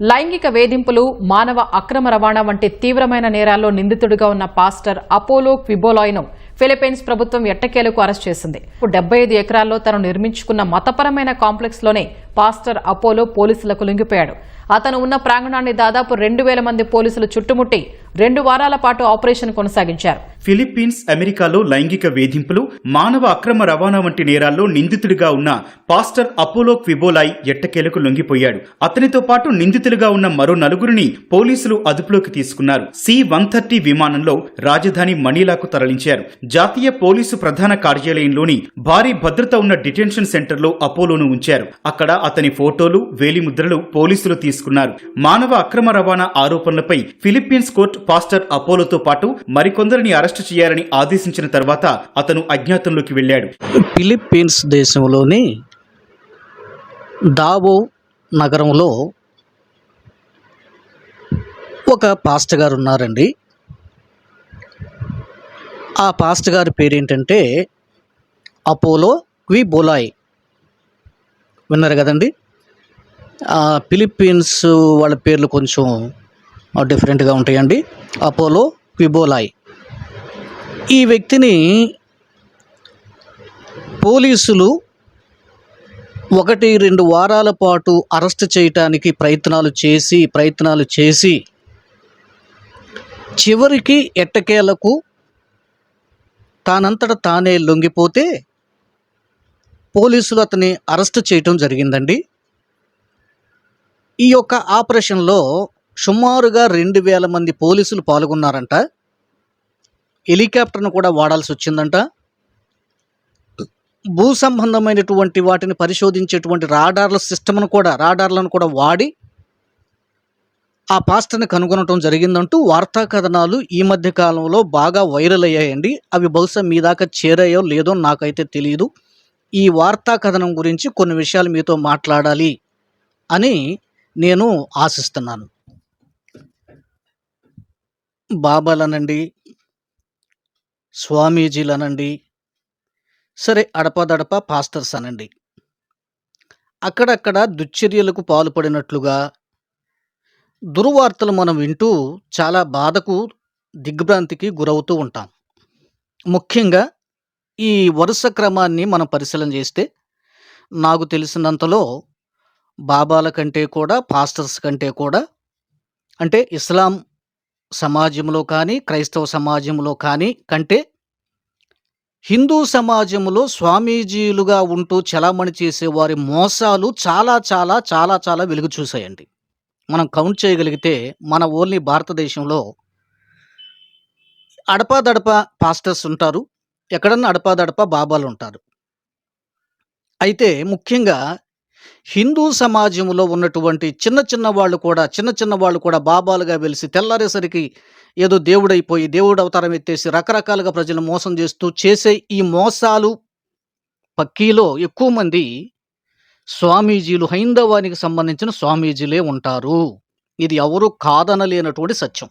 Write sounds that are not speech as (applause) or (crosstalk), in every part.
లైంగిక వేధింపులు మానవ అక్రమ రవాణా వంటి తీవ్రమైన నేరాల్లో నిందితుడిగా ఉన్న పాస్టర్ అపోలో క్విబోలాయ్ను ఫిలిప్పీన్స్ ప్రభుత్వం ఎట్టకేలకు అరెస్ట్ చేసింది. డెబ్బై ఐదు ఎకరాల్లో తను నిర్మించుకున్న మతపరమైన కాంప్లెక్స్లోనే పాస్టర్ అపోలో పోలీసులకు లొంగిపోయాడు. అతను ఉన్న ప్రాంగణాన్ని దాదాపు రెండు వేల మంది పోలీసులు చుట్టుముట్టి రెండు వారాల పాటు ఆపరేషన్ కొనసాగించారు. ఫిలిప్పీన్స్ అమెరికాలో లైంగిక వేధింపులు మానవ అక్రమ రవాణా వంటి నేరాల్లో నిందితుడిగా ఉన్న పాస్టర్ అపోలో క్విబోలాయ్ ఎట్టకేలకు లొంగిపోయాడు. అతనితో పాటు నిందితులుగా ఉన్న మరో నలుగురిని పోలీసులు అదుపులోకి తీసుకున్నారు. సి వన్ థర్టీ విమానంలో రాజధాని మనీలాకు తరలించారు. జాతీయ పోలీసు ప్రధాన కార్యాలయంలోని భారీ భద్రత ఉన్న డిటెన్షన్ సెంటర్లో అపోలోను ఉంచారు. అక్కడ అతని ఫోటోలు వేలిముద్రలు పోలీసులు తీసుకు తీసుకున్నారు. మానవ అక్రమ రవాణా ఆరోపణలపై ఫిలిప్పీన్స్ కోర్టు పాస్టర్ అపోలోతో పాటు మరికొందరిని అరెస్టు చేయాలని ఆదేశించిన తర్వాత అతను అజ్ఞాతంలోకి వెళ్ళాడు. ఫిలిప్పీన్స్ దేశంలోని దావో నగరంలో ఒక పాస్ట్ గారు ఉన్నారండి. ఆ పాస్ట్ గారి పేరేంటంటే అపోలో క్విబోలాయ్. విన్నారు కదండి? ఫిలిప్పీన్స్ వాళ్ళ పేర్లు కొంచెం డిఫరెంట్గా ఉంటాయండి. అపోలో క్విబోలాయ్ ఈ వ్యక్తిని పోలీసులు ఒకటి రెండు వారాల పాటు అరెస్ట్ చేయటానికి ప్రయత్నాలు చేసి ప్రయత్నాలు చేసి చివరికి ఎట్టకేలకు తానంతట తానే లొంగిపోతే పోలీసులు అతన్ని అరెస్ట్ చేయటం జరిగిందండి. ఈ యొక్క ఆపరేషన్లో సుమారుగా రెండు వేల మంది పోలీసులు పాల్గొన్నారంట. హెలికాప్టర్ను కూడా వాడాల్సి వచ్చిందంట. భూ సంబంధమైనటువంటి వాటిని పరిశోధించేటువంటి రాడార్ల సిస్టమ్ను కూడా రాడార్లను కూడా వాడి ఆ పాస్టర్ని కనుగొనటం జరిగిందంటూ వార్తా కథనాలు ఈ మధ్య కాలంలో బాగా వైరల్ అయ్యాయండి. అవి బహుశా మీ దాకా చేరాయో లేదో నాకైతే తెలియదు ఈ వార్తా కథనం గురించి కొన్ని విషయాలు మీతో మాట్లాడాలి అని నేను ఆశిస్తున్నాను. బాబాలనండి స్వామీజీలనండి సరే అడపదడప పాస్టర్స్ అనండి అక్కడక్కడ దుశ్చర్యలకు పాల్పడినట్లుగా దుర్వార్తలు మనం వింటూ చాలా బాధకు దిగ్భ్రాంతికి గురవుతూ ఉంటాం. ముఖ్యంగా ఈ వరుస క్రమాన్ని మనం పరిశీలన చేస్తే నాకు తెలిసినంతలో బాబాల కంటే కూడా పాస్టర్స్ కంటే కూడా అంటే ఇస్లాం సమాజంలో కానీ క్రైస్తవ సమాజంలో కానీ కంటే హిందూ సమాజంలో స్వామీజీలుగా ఉంటూ చలామణి చేసే వారి మోసాలు చాలా చాలా చాలా చాలా వెలుగు చూసాయండి మనం కౌంట్ చేయగలిగితే మన ఓన్లీ భారతదేశంలో అడపాదడప పాస్టర్స్ ఉంటారు ఎక్కడన్నా అడపాదడప బాబాలు ఉంటారు అయితే ముఖ్యంగా హిందూ సమాజంలో ఉన్నటువంటి చిన్న చిన్న వాళ్ళు కూడా చిన్న చిన్న వాళ్ళు కూడా బాబాలుగా వెలిసి తెల్లారేసరికి ఏదో దేవుడైపోయి దేవుడు అవతారం ఎత్తేసి రకరకాలుగా ప్రజలు మోసం చేస్తూ చేసే ఈ మోసాలు పక్కీలో ఎక్కువ మంది స్వామీజీలు హైందవానికి సంబంధించిన స్వామీజీలే ఉంటారు. ఇది ఎవరు కాదనలేనటువంటి సత్యం.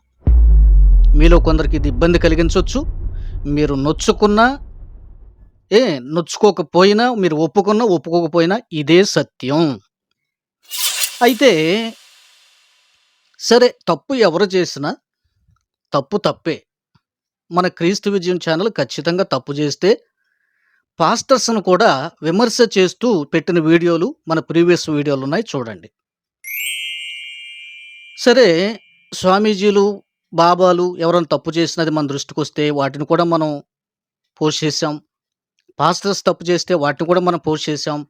మీలో కొందరికి ఇది ఇబ్బంది కలిగించవచ్చు మీరు నొచ్చుకున్నా ఏ నొచ్చుకోకపోయినా మీరు ఒప్పుకున్నా ఒప్పుకోకపోయినా ఇదే సత్యం. అయితే సరే తప్పు ఎవరు చేసినా తప్పు తప్పే. మన క్రీస్తు విజయం ఛానల్ ఖచ్చితంగా తప్పు చేస్తే పాస్టర్స్ను కూడా విమర్శ చేస్తూ పెట్టిన వీడియోలు మన ప్రీవియస్ వీడియోలు ఉన్నాయి చూడండి. సరే స్వామీజీలు బాబాలు ఎవరైనా తప్పు చేసినది మన దృష్టికి వస్తే వాటిని కూడా మనం పోస్ట్ చేసాం పాస్టర్స్ తప్పు చేస్తే వాటిని కూడా మనం పోస్ట్ చేసాం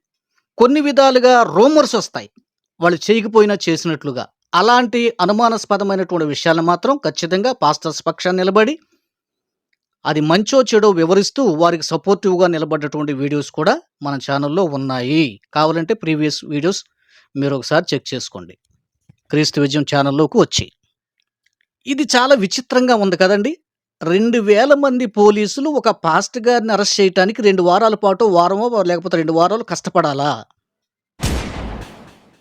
కొన్ని విధాలుగా రూమర్స్ వస్తాయి. వాళ్ళు చేయకపోయినా చేసినట్లుగా. అలాంటి అనుమానాస్పదమైనటువంటి విషయాలను మాత్రం ఖచ్చితంగా పాస్టర్స్ పక్షాన్ని నిలబడి అది మంచో చెడో వివరిస్తూ వారికి సపోర్టివ్గా నిలబడ్డటువంటి వీడియోస్ కూడా మన ఛానల్లో ఉన్నాయి. కావాలంటే ప్రీవియస్ వీడియోస్ మీరు ఒకసారి చెక్ చేసుకోండి. క్రీస్తు విజయం ఛానల్లోకి వచ్చి. ఇది చాలా విచిత్రంగా ఉంది కదండి. రెండు వేల మంది పోలీసులు ఒక పాస్ట్ గారిని అరెస్ట్ చేయడానికి రెండు వారాల పాటు వారమో లేకపోతే రెండు వారాలు కష్టపడాలా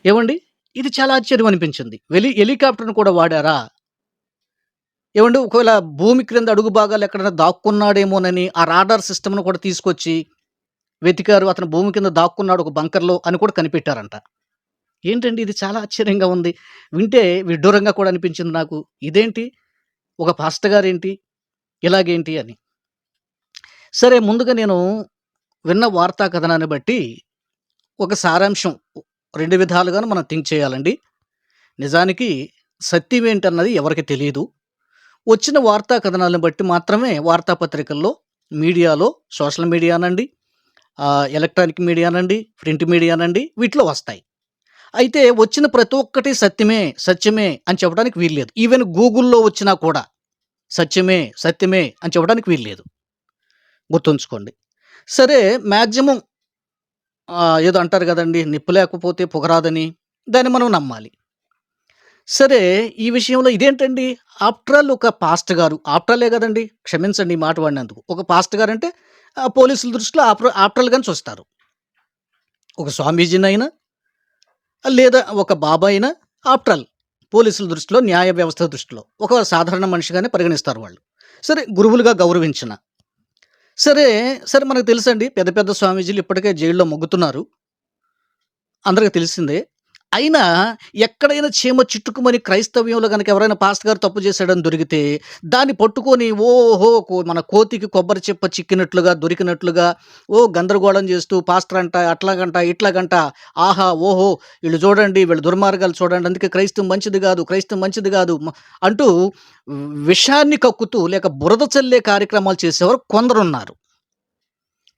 ఏమండి ఇది చాలా ఆశ్చర్యం అనిపించింది వెలి హెలికాప్టర్ను కూడా వాడారా ఏమండి ఒకవేళ భూమి క్రింద అడుగు భాగాలు ఎక్కడైనా దాక్కున్నాడేమోనని ఆ రాడార్ సిస్టమ్ను కూడా తీసుకొచ్చి వెతికారు అతను భూమి కింద దాక్కున్నాడు ఒక బంకర్లో అని కూడా కనిపెట్టారంట ఏంటండి ఇది చాలా ఆశ్చర్యంగా ఉంది. వింటే విడ్డూరంగా కూడా అనిపించింది నాకు. ఇదేంటి? ఒక పాస్టర్ గారేంటి? ఇలాగేంటి అని. సరే ముందుగా నేను విన్న వార్తా కథనాన్ని బట్టి ఒక సారాంశం రెండు విధాలుగాను మనం థింక్ చేయాలండి. నిజానికి సత్యం ఏంటన్నది ఎవరికి తెలియదు వచ్చిన వార్తా కథనాలను బట్టి మాత్రమే వార్తాపత్రికల్లో, మీడియాలో, సోషల్ మీడియానండి, ఎలక్ట్రానిక్ మీడియానండి, ప్రింట్ మీడియానండి వీటిలో వస్తాయి. అయితే వచ్చిన ప్రతి ఒక్కటి సత్యమే, సత్యమే అని చెప్పడానికి వీల్లేదు. ఈవెన్ గూగుల్‌లో వచ్చినా కూడా సత్యమే, సత్యమే అని చెప్పడానికి వీలు లేదు గుర్తుంచుకోండి. సరే మ్యాక్సిమం ఏదో అంటారు కదండి నిప్పు లేకపోతే పొగరాదని దాన్ని మనం నమ్మాలి. సరే ఈ విషయంలో ఇదేంటండి? ఆఫ్టర్ ఆల్ ఒక పాస్టర్ గారు ఆఫ్టర్ కదండి క్షమించండి ఈ మాట వాడినందుకు. ఒక పాస్టర్ గారు అంటే పోలీసుల దృష్టిలో ఆఫ్టర్ ఆఫ్టర్ కానీ చూస్తారు. ఒక స్వామీజీనైనా లేదా ఒక బాబా అయినా ఆఫ్టర్ ఆల్ పోలీసుల దృష్టిలో, న్యాయ వ్యవస్థ దృష్టిలో ఒక సాధారణ మనిషిగానే పరిగణిస్తారు వాళ్ళు. సరే గురువులుగా గౌరవించిన. సరే, సరే మనకు తెలుసండి పెద్ద పెద్ద స్వామీజీలు ఇప్పటికే జైల్లో మొగ్గుతున్నారు అందరికి తెలిసిందే. అయినా ఎక్కడైనా చీమ చిట్టుకుమని క్రైస్తవ్యంలో గనక ఎవరైనా పాస్టర్ గారు తప్పు చేశాడని దొరికితే దాన్ని పట్టుకొని ఓహో! కో మన కోతికి కొబ్బరి చిప్ప చిక్కినట్లుగా, దొరికినట్లుగా ఓ గందరగోళం చేస్తూ పాస్టర్ అంట, అట్లాగంట, ఇట్లాగంట, ఆహా! ఓహో! వీళ్ళు చూడండి వీళ్ళు దుర్మార్గాలు చూడండి. అందుకే క్రైస్తవం మంచిది కాదు క్రైస్తవం మంచిది కాదు అంటూ విషాన్ని కక్కుతూ లేక బురద చల్లే కార్యక్రమాలు చేసేవారు కొందరున్నారు.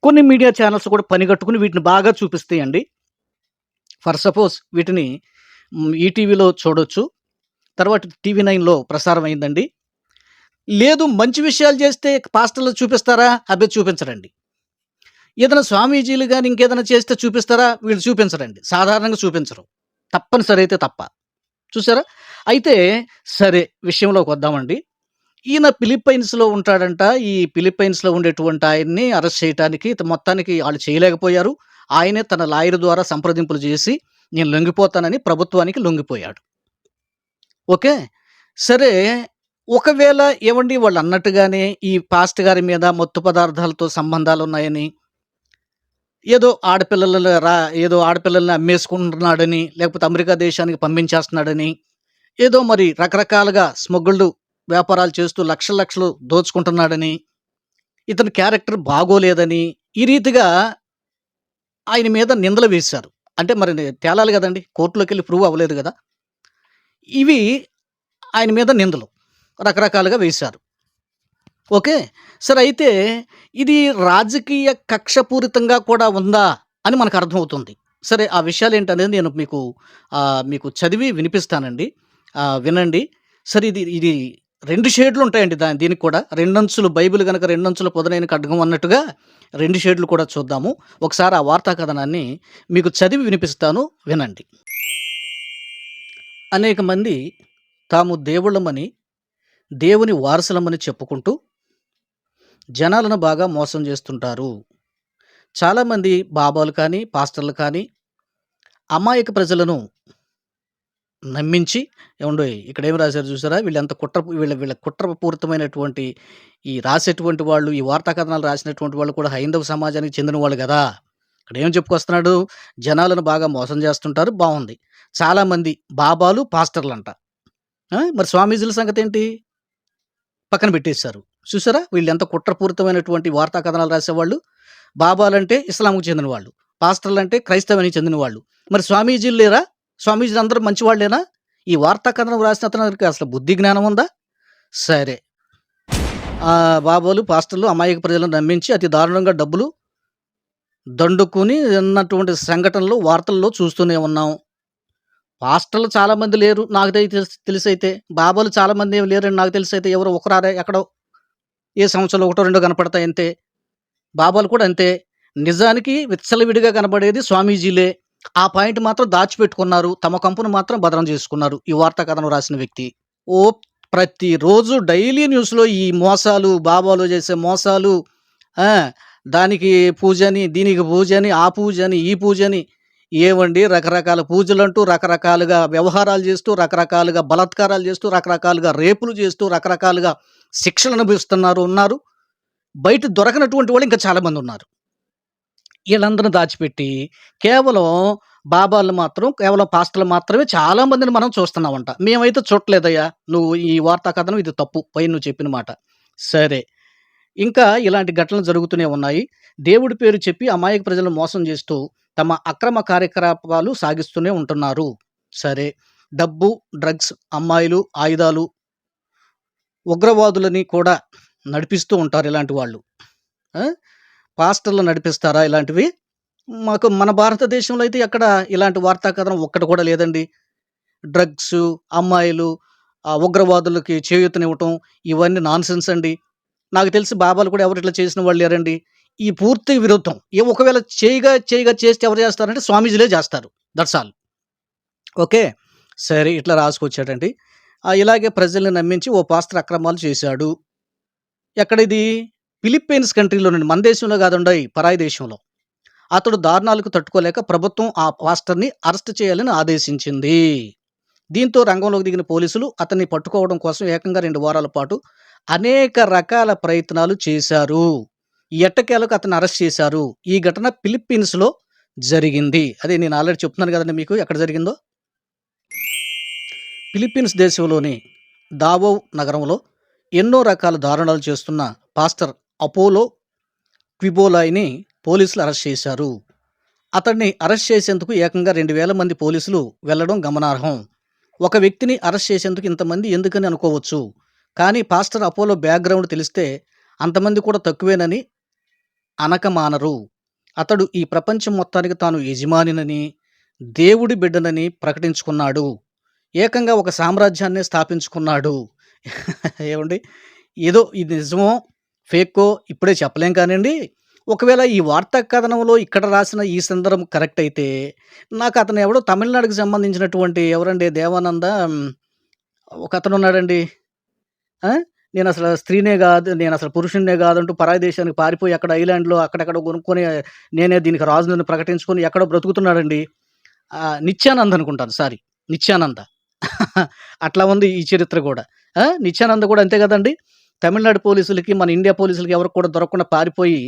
కొన్ని మీడియా ఛానల్స్ కూడా పనిగట్టుకుని వీటిని బాగా చూపిస్తాయండి. ఫర్ సపోజ్ వీటిని ఈటీవీలో చూడొచ్చు. తర్వాత టీవీ నైన్‌లో ప్రసారం అయిందండి. లేదు మంచి విషయాలు చేస్తే పాస్టర్లు చూపిస్తారా? అబ్బే చూపించరండి. ఏదైనా స్వామీజీలు కానీ ఇంకేదైనా చేస్తే చూపిస్తారా? వీళ్ళు చూపించరండి. సాధారణంగా చూపించరు. తప్పనిసరి అయితే తప్ప. చూసారా? అయితే సరే విషయంలోకి వద్దామండి. ఈయన ఫిలిప్పైన్స్‌లో ఉంటాడంట. ఈ ఫిలిప్పైన్స్‌లో ఉండేటువంటి ఆయన్ని అరెస్ట్ చేయటానికి మొత్తానికి వాళ్ళు చేయలేకపోయారు. ఆయనే తన లాయర్ ద్వారా సంప్రదింపులు చేసి నేను లొంగిపోతానని ప్రభుత్వానికి లొంగిపోయాడు. ఓకే. సరే ఒకవేళ ఏమండి వాళ్ళు అన్నట్టుగానే ఈ పాస్ట్ గారి మీద మత్తు పదార్థాలతో సంబంధాలు ఉన్నాయని ఏదో ఆడపిల్లల రా ఏదో ఆడపిల్లల్ని అమ్మేసుకుంటున్నాడని, లేకపోతే అమెరికా దేశానికి పంపించేస్తున్నాడని, ఏదో మరి రకరకాలుగా స్మగ్గుళ్ళు వ్యాపారాలు చేస్తూ లక్షల లక్షలు దోచుకుంటున్నాడని, ఇతని క్యారెక్టర్ బాగోలేదని, ఈ రీతిగా ఆయన మీద నిందలు వేశారు. అంటే మరి తేలాలి కోర్టులోకి వెళ్ళి ప్రూవ్ అవ్వలేదు కదా ఇవి ఆయన మీద నిందలు రకరకాలుగా వేశారు. ఓకే. సరే అయితే ఇది రాజకీయ కక్షపూరితంగా కూడా ఉందా అని మనకు అర్థమవుతుంది. సరే ఆ విషయాలు ఏంటనేది నేను మీకు మీకు చదివి వినిపిస్తానండి. వినండి. సరే ఇది ఇది రెండు షేడ్‌లు ఉంటాయండి దా దీనికి కూడా. రెండంచులు బైబిల్ కనుక రెండంచుల పొదనైన ఖడ్గం అన్నట్టుగా రెండు షేడ్‌లు కూడా చూద్దాము. ఒకసారి ఆ వార్తా కథనాన్ని మీకు చదివి వినిపిస్తాను వినండి. అనేక మంది తాము దేవుళ్ళమని, దేవుని వారసులమని చెప్పుకుంటూ జనాలను బాగా మోసం చేస్తుంటారు. చాలామంది బాబాలు కానీ, పాస్టర్లు కానీ అమాయక ప్రజలను నమ్మించి ఏమండో ఇక్కడ ఏం రాశారు చూసారా? వీళ్ళంత కుట్ర వీళ్ళ వీళ్ళ కుట్రపూరితమైనటువంటి ఈ రాసేటువంటి వాళ్ళు, ఈ వార్తా కథనాలు రాసినటువంటి వాళ్ళు కూడా హైందవ సమాజానికి చెందిన వాళ్ళు కదా ఇక్కడ ఏం చెప్పుకొస్తున్నాడు? జనాలను బాగా మోసం చేస్తుంటారు బాగుంది చాలామంది బాబాలు, పాస్టర్లు అంట మరి స్వామీజీల సంగతేంటి? పక్కన పెట్టేశారు. చూసారా? వీళ్ళెంత కుట్రపూరితమైనటువంటి వార్తా కథనాలు రాసేవాళ్ళు. బాబాలంటే ఇస్లాంకు చెందిన వాళ్ళు. పాస్టర్లు అంటే క్రైస్తవానికి చెందిన వాళ్ళు. మరి స్వామీజీలు లేరా? స్వామీజీలందరూ మంచివాళ్ళేనా? ఈ వార్తా కథనం రాసిన అతనికి అసలు బుద్ధి జ్ఞానం ఉందా? సరే. ఆహ్, బాబాలు, పాస్టర్లు అమాయక ప్రజలను నమ్మించి అతి దారుణంగా డబ్బులు దండుకుని ఉన్నటువంటి సంఘటనలు వార్తల్లో చూస్తూనే ఉన్నాం. పాస్టర్లు చాలామంది లేరు. నాకు దై తెలిసి తెలిసైతే. బాబాలు చాలామంది ఏమి లేరని నాకు తెలిసైతే. ఎవరో ఒకరారే ఎక్కడో. ఏ సంవత్సరంలో ఒకటో రెండో కనపడతాయి అంతే. బాబాలు కూడా అంతే. నిజానికి విచ్చలవిడిగా కనబడేది స్వామీజీలే. ఆ పాయింట్ మాత్రం దాచిపెట్టుకున్నారు. తమ కంపును మాత్రం భద్రం చేసుకున్నారు. ఈ వార్తా కథను రాసిన వ్యక్తి. ఓ ప్రతిరోజు డైలీ న్యూస్‌లో ఈ మోసాలు, బాబాలు చేసే మోసాలు దానికి పూజ అని దీనికి పూజ అని ఆ పూజ అని ఈ పూజ అని ఏవండి రకరకాల పూజలు అంటూ రకరకాలుగా వ్యవహారాలు చేస్తూ, రకరకాలుగా బలాత్కారాలు చేస్తూ, రకరకాలుగా రేపులు చేస్తూ, రకరకాలుగా శిక్షలు అనుభవిస్తున్నారు ఉన్నారు. బయట దొరకనటువంటి వాళ్ళు ఇంకా చాలామంది ఉన్నారు వీళ్ళందరిని దాచిపెట్టి కేవలం బాబాలు మాత్రం కేవలం పాస్టర్లు మాత్రమే చాలా మందిని మనం చూస్తున్నామంట. మేమైతే చూడలేదయ్యా నువ్వు ఈ వార్తా కథనం ఇది తప్పు పైన నువ్వు చెప్పిన మాట. సరే. ఇంకా ఇలాంటి ఘటనలు జరుగుతూనే ఉన్నాయి. దేవుడి పేరు చెప్పి అమాయక ప్రజలను మోసం చేస్తూ తమ అక్రమ కార్యకలాపాలు సాగిస్తూనే ఉంటున్నారు. సరే. డబ్బు డ్రగ్స్ అమ్మాయిలు ఆయుధాలు ఉగ్రవాదులని కూడా నడిపిస్తూ ఉంటారు ఇలాంటి వాళ్ళు. పాస్టర్లు నడిపిస్తారా ఇలాంటివి? మాకు మన భారతదేశంలో అయితే ఎక్కడ ఇలాంటి వార్తా కథనం ఒక్కటి కూడా లేదండి. డ్రగ్స్ అమ్మాయిలు ఉగ్రవాదులకి చేయూతనివ్వటం ఇవన్నీ నాన్సెన్స్ అండి. నాకు తెలిసి బాబాలు కూడా ఎవరు ఇట్లా చేసిన వాళ్ళు లేరండి. ఈ పూర్తి విరుద్ధం. ఏ ఒకవేళ చేయగా చేయగా చేస్తే ఎవరు చేస్తారంటే స్వామీజీలే చేస్తారు. That's all okay. సరే ఇట్లా రాసుకొచ్చాడండి. ఇలాగే ప్రజల్ని నమ్మించి ఓ పాస్టర్ అక్రమాలు చేశాడు. ఎక్కడ ఇది? ఫిలిప్పీన్స్ కంట్రీలోనండి మన దేశంలో కాదండి పరాయి దేశంలో. అతడు దారుణాలకు తట్టుకోలేక ప్రభుత్వం ఆ పాస్టర్ని అరెస్ట్ చేయాలని ఆదేశించింది. దీంతో రంగంలోకి దిగిన పోలీసులు అతన్ని పట్టుకోవడం కోసం ఏకంగా రెండు వారాల పాటు అనేక రకాల ప్రయత్నాలు చేశారు. ఎట్టకేలకు అతను అరెస్ట్ చేశారు. ఈ ఘటన ఫిలిప్పీన్స్లో జరిగింది. అదే నేను ఆల్రెడీ చెప్తున్నాను కదండి మీకు ఎక్కడ జరిగిందో. ఫిలిప్పీన్స్ దేశంలోని దావో నగరంలో ఎన్నో రకాల దారుణాలు చేస్తున్న పాస్టర్ అపోలో క్విబోలాయ్ని పోలీసులు అరెస్ట్ చేశారు. అతన్ని అరెస్ట్ చేసేందుకు ఏకంగా రెండు వేల మంది పోలీసులు వెళ్ళడం గమనార్హం. ఒక వ్యక్తిని అరెస్ట్ చేసేందుకు ఇంతమంది ఎందుకని అనుకోవచ్చు? కానీ పాస్టర్ అపోలో బ్యాక్గ్రౌండ్ తెలిస్తే అంతమంది కూడా తక్కువేనని అనకమానరు. అతడు ఈ ప్రపంచం మొత్తానికి తాను యజమానినని దేవుడి బిడ్డనని ప్రకటించుకున్నాడు. ఏకంగా ఒక సామ్రాజ్యాన్ని స్థాపించుకున్నాడు. (laughs) ఏమండి? ఏదో ఇది నిజమో ఫేకో ఇప్పుడే చెప్పలేం కానివ్వండి ఒకవేళ ఈ వార్తా కథనంలో ఇక్కడ రాసిన ఈ సందర్భం కరెక్ట్ అయితే నాకు అతను ఎవడో తమిళనాడుకి సంబంధించినటువంటి ఎవరండి? దేవానంద ఒక అతను ఉన్నాడండి. నేను అసలు స్త్రీనే కాదు నేను అసలు పురుషున్నే కాదంటూ పరాయి దేశానికి పారిపోయి అక్కడ ఐలాండ్లో అక్కడెక్కడ కొనుక్కొని నేనే దీనికి రాజులను ప్రకటించుకొని ఎక్కడో బ్రతుకుతున్నాడండి. నిత్యానంద్ అనుకుంటాను సారీ నిత్యానంద. (laughs) అట్లా ఉంది ఈ చరిత్ర కూడా. నిత్యానంద కూడా అంతే కదండి? తమిళనాడు పోలీసులకి మన ఇండియా పోలీసులకి ఎవరికి కూడా దొరకకుండా పారిపోయి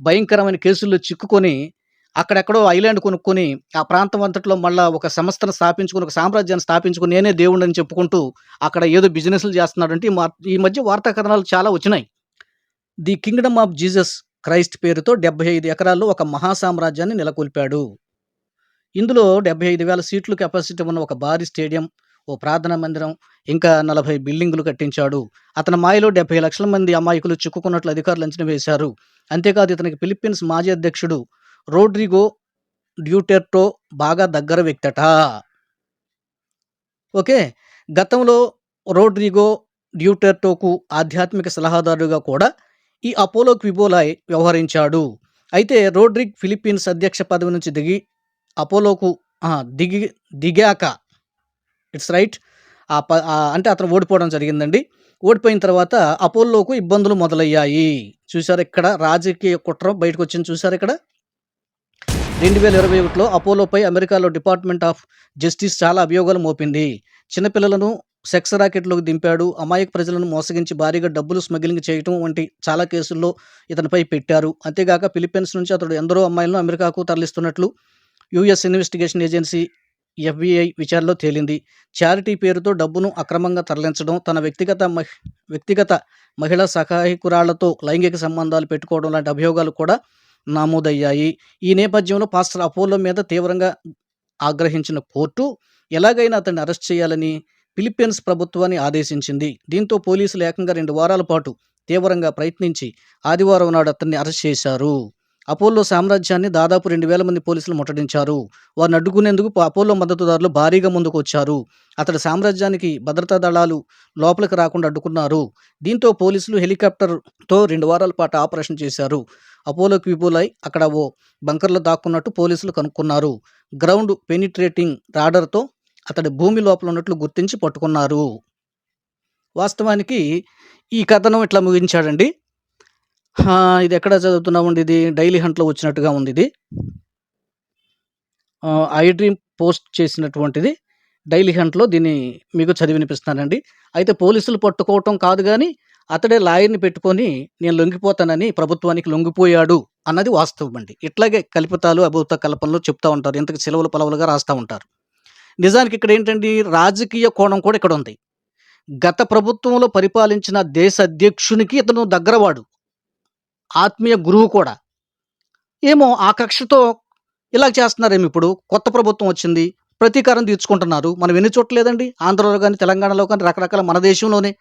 భయంకరమైన కేసుల్లో చిక్కుకొని అక్కడెక్కడో ఐలాండ్ కొనుక్కొని ఆ ప్రాంతం అంతట్లో మళ్ళీ ఒక సంస్థను స్థాపించుకుని ఒక సామ్రాజ్యాన్ని స్థాపించుకుని నేనే దేవుడు అని చెప్పుకుంటూ అక్కడ ఏదో బిజినెస్లు చేస్తున్నాడంటే ఈ మధ్య వార్తా కథనాలు చాలా వచ్చినాయి. The kingdom of Jesus Christ పేరుతో డెబ్బై ఐదు ఎకరాల్లో ఒక మహా సామ్రాజ్యాన్ని నెలకొల్పాడు. ఇందులో డెబ్బై ఐదు వేల సీట్లు కెపాసిటీ ఉన్న ఒక భారీ స్టేడియం ఓ ప్రార్థనా మందిరం ఇంకా నలభై బిల్డింగులు కట్టించాడు. అతని మాయలో డెబ్బై లక్షల మంది అమాయకులు చిక్కుకున్నట్లు అధికారులు అంచనా వేశారు. అంతేకాదు ఇతనికి ఫిలిప్పీన్స్ మాజీ అధ్యక్షుడు రోడ్రిగో డ్యూటెర్టో బాగా దగ్గర వ్యక్తట. ఓకే గతంలో రోడ్రిగో డ్యూటెర్టోకు ఆధ్యాత్మిక సలహాదారుగా కూడా ఈ అపోలో క్విబోలాయ్ వ్యవహరించాడు. అయితే రోడ్రిగ్ ఫిలిప్పీన్స్ అధ్యక్ష పదవి నుంచి దిగి అపోలోకు దిగి దిగాక ఇట్స్ రైట్. అంటే అతను ఓడిపోవడం జరిగిందండి. ఓడిపోయిన తర్వాత అపోలోకు ఇబ్బందులు మొదలయ్యాయి. చూశారు ఇక్కడ రాజకీయ కుట్ర బయటకు వచ్చింది చూశారు ఇక్కడ? రెండు వేల ఇరవై ఒకటిలో అపోలోపై అమెరికాలో డిపార్ట్మెంట్ ఆఫ్ జస్టిస్ చాలా అభియోగాలు మోపింది. చిన్నపిల్లలను సెక్స్ రాకెట్లోకి దింపాడు. అమాయక ప్రజలను మోసగించి భారీగా డబ్బులు స్మగ్లింగ్ చేయటం వంటి చాలా కేసుల్లో ఇతనిపై పెట్టారు. అంతేగాక ఫిలిప్పీన్స్ నుంచి అతడు ఎందరో అమ్మాయిలను అమెరికాకు తరలిస్తున్నట్లు యుఎస్ ఇన్వెస్టిగేషన్ ఏజెన్సీ ఎఫ్బిఐ విచారణలో తేలింది. చారిటీ పేరుతో డబ్బును అక్రమంగా తరలించడం తన వ్యక్తిగత మహి వ్యక్తిగత మహిళా సహాయకురాళ్ళతో లైంగిక సంబంధాలు పెట్టుకోవడం లాంటి అభియోగాలు కూడా నమోదయ్యాయి. ఈ నేపథ్యంలో పాస్టర్ అపోలో మీద తీవ్రంగా ఆగ్రహించిన కోర్టు ఎలాగైనా అతన్ని అరెస్ట్ చేయాలని ఫిలిప్పీన్స్ ప్రభుత్వాన్ని ఆదేశించింది. దీంతో పోలీసులు ఏకంగా రెండు వారాల పాటు తీవ్రంగా ప్రయత్నించి ఆదివారం నాడు అతన్ని అరెస్ట్ చేశారు. అపోలో సామ్రాజ్యాన్ని దాదాపు రెండు వేల మంది పోలీసులు ముట్టడించారు. వారిని అడ్డుకునేందుకు అపోలో మద్దతుదారులు భారీగా ముందుకు వచ్చారు అతడి సామ్రాజ్యానికి భద్రతా దళాలు లోపలికి రాకుండా అడ్డుకున్నారు. దీంతో పోలీసులు హెలికాప్టర్తో రెండు వారాల పాటు ఆపరేషన్ చేశారు. అపోలో క్విబోలై అక్కడ ఓ బంకర్లో దాక్కున్నట్టు పోలీసులు కనుక్కున్నారు. గ్రౌండ్ పెనిట్రేటింగ్ రాడర్తో అతడి భూమి లోపల ఉన్నట్లు గుర్తించి పట్టుకున్నారు. వాస్తవానికి ఈ కథనం ఇట్లా ముగించాడండి? ఇది ఎక్కడ చదువుతున్నామండి ఇది? డైలీ హంట్లో వచ్చినట్టుగా ఉంది ఇది ఐ డ్రీమ్ పోస్ట్ చేసినటువంటిది. డైలీ హంట్లో దీన్ని మీకు చదివి వినిపిస్తానండి అయితే పోలీసులు పట్టుకోవటం కాదు కానీ అతడే లాయర్ని పెట్టుకొని నేను లొంగిపోతానని ప్రభుత్వానికి లొంగిపోయాడు అన్నది వాస్తవం అండి ఇట్లాగే కల్పితాలు అభూత కల్పనలు చెప్తూ ఉంటారు. ఇంతకు సెలవులు పలవులుగా రాస్తూ ఉంటారు. నిజానికి ఇక్కడ ఏంటండి? రాజకీయ కోణం కూడా ఇక్కడ ఉంది. గత ప్రభుత్వంలో పరిపాలించిన దేశ అధ్యక్షునికి ఇతను దగ్గరవాడు. ఆత్మీయ గురువు కూడా. ఏమో ఆ కక్షతో ఇలా చేస్తున్నారేమో ఇప్పుడు. కొత్త ప్రభుత్వం వచ్చింది. ప్రతీకారం తీర్చుకుంటున్నారు. మనం ఎన్ని చోట్ల లేదండి? ఆంధ్రలో కానీ తెలంగాణలో కానీ రకరకాల మన దేశంలోనే.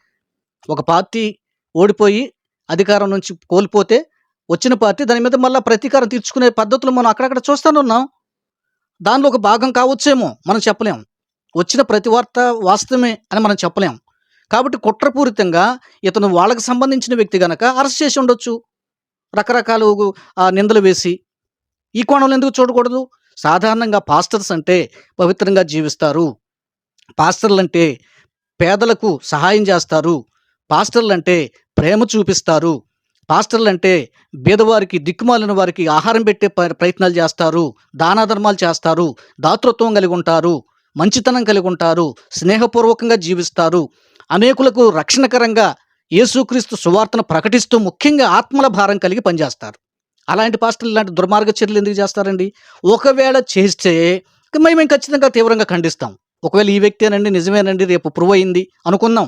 ఒక పార్టీ ఓడిపోయి అధికారం నుంచి కోల్పోతే వచ్చిన పార్టీ దాని మీద మళ్ళీ ప్రతీకారం తీర్చుకునే పద్ధతులు మనం అక్కడక్కడ చూస్తూనే ఉన్నాం. దానిలో ఒక భాగం కావచ్చేమో మనం చెప్పలేం. వచ్చిన ప్రతి వార్త వాస్తవమే అని మనం చెప్పలేం. కాబట్టి కుట్రపూరితంగా ఇతను వాళ్ళకి సంబంధించిన వ్యక్తి గనక అరెస్ట్ చేసి ఉండొచ్చు. రకరకాల ఆ, నిందలు వేసి ఈ కోణంలో ఎందుకు చూడకూడదు? సాధారణంగా పాస్టర్స్ అంటే పవిత్రంగా జీవిస్తారు. పాస్టర్లు అంటే పేదలకు సహాయం చేస్తారు. పాస్టర్లు అంటే ప్రేమ చూపిస్తారు. పాస్టర్లు అంటే బీదవారికి దిక్కుమాలిన వారికి ఆహారం పెట్టే ప్రయత్నాలు చేస్తారు. దానా ధర్మాలు చేస్తారు. దాతృత్వం కలిగి ఉంటారు. మంచితనం కలిగి ఉంటారు. స్నేహపూర్వకంగా జీవిస్తారు. అనేకులకు రక్షణకరంగా యేసుక్రీస్తు సువార్తను ప్రకటిస్తూ ముఖ్యంగా ఆత్మల భారం కలిగి పనిచేస్తారు. అలాంటి పాస్టర్లు ఇలాంటి దుర్మార్గ చర్యలు ఎందుకు చేస్తారండి? ఒకవేళ చేస్తే మేము ఖచ్చితంగా తీవ్రంగా ఖండిస్తాం. ఒకవేళ ఈ వ్యక్తేనండి నిజమేనండి రేపు ప్రూవ్ అయింది అనుకుందాం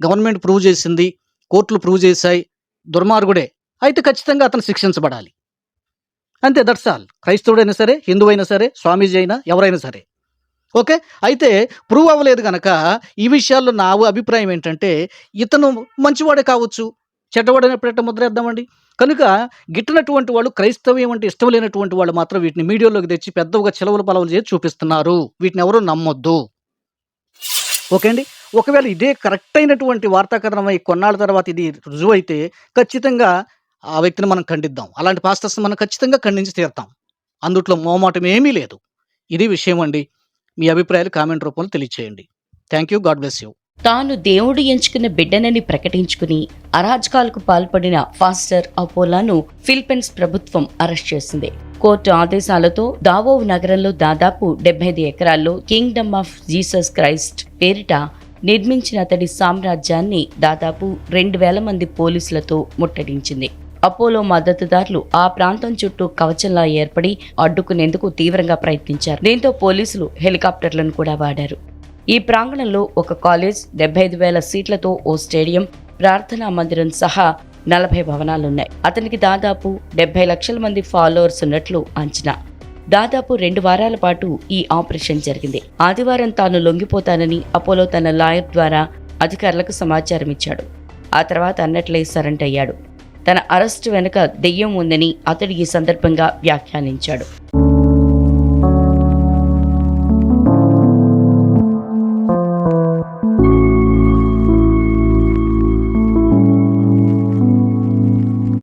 గవర్నమెంట్ ప్రూవ్ చేసింది కోర్టులు ప్రూవ్ చేశాయి దుర్మార్గుడే అయితే ఖచ్చితంగా అతను శిక్షించబడాలి. అంతే దట్స్ ఆల్ క్రైస్తవుడైనా సరే హిందువైనా సరే స్వామీజీ అయినా ఎవరైనా సరే. ఓకే? అయితే ప్రూవ్ అవ్వలేదు కనుక ఈ విషయాల్లో నా అభిప్రాయం ఏంటంటే ఇతను మంచివాడే కావచ్చు చెడ్డవాడని ఎప్పుడైతే ముద్రేద్దామండి కనుక గిట్టినటువంటి వాళ్ళు క్రైస్తవ్యం అంటే ఇష్టం లేనటువంటి వాళ్ళు మాత్రం వీటిని మీడియాలోకి తెచ్చి పెద్దగా చిలవలు పలవలు చేసి చూపిస్తున్నారు. వీటిని ఎవరు నమ్మొద్దు. ఓకే అండి? ఒకవేళ ఇదే కరెక్ట్ అయినటువంటి వార్తాకథనం అయి కొన్నాళ్ళ తర్వాత ఇది రుజువు అయితే ఖచ్చితంగా ఆ వ్యక్తిని మనం ఖండిద్దాం. అలాంటి పాస్టర్స్ మనం ఖచ్చితంగా ఖండించి తీరుతాం. అందుట్లో మోమాటం ఏమీ లేదు. ఇది విషయం అండి. మీ అభిప్రాయాలు కామెంట్ రూపంలో తెలియచేయండి. Thank you God bless you తాను దేవుడు ఎంచుకున్న బిడ్డనని ప్రకటించుకుని అరాజకాలకు పాల్పడిన ఫాస్టర్ అపోలాను ఫిలిప్పీన్స్ ప్రభుత్వం అరెస్ట్ చేసింది. కోర్టు ఆదేశాలతో దావోవ్ నగరంలో దాదాపు డెబ్బై ఐదు ఎకరాల్లో కింగ్డమ్ ఆఫ్ జీసస్ క్రైస్ట్ పేరిట నిర్మించిన అతడి సామ్రాజ్యాన్ని దాదాపు రెండు వేల మంది పోలీసులతో ముట్టడించింది. అపోలో మద్దతుదారులు ఆ ప్రాంతం చుట్టూ కవచంలా ఏర్పడి అడ్డుకునేందుకు తీవ్రంగా ప్రయత్నించారు. దీంతో పోలీసులు హెలికాప్టర్లను కూడా వాడారు. ఈ ప్రాంగణంలో ఒక కాలేజ్ డెబ్బై ఐదు వేల సీట్లతో ఓ స్టేడియం ప్రార్థనా మందిరం సహా నలభై భవనాలున్నాయి. అతనికి దాదాపు డెబ్బై లక్షల మంది ఫాలోవర్స్ ఉన్నట్లు అంచనా. దాదాపు రెండు వారాల పాటు ఈ ఆపరేషన్ జరిగింది. ఆదివారం తాను లొంగిపోతానని అపోలో తన లాయర్ ద్వారా అధికారులకు సమాచారం ఇచ్చాడు ఆ తర్వాత అన్నట్లే సరెంట్ అయ్యాడు తన అరెస్టు వెనుక దెయ్యం ఉందని అతడు ఈ సందర్భంగా వ్యాఖ్యానించాడు.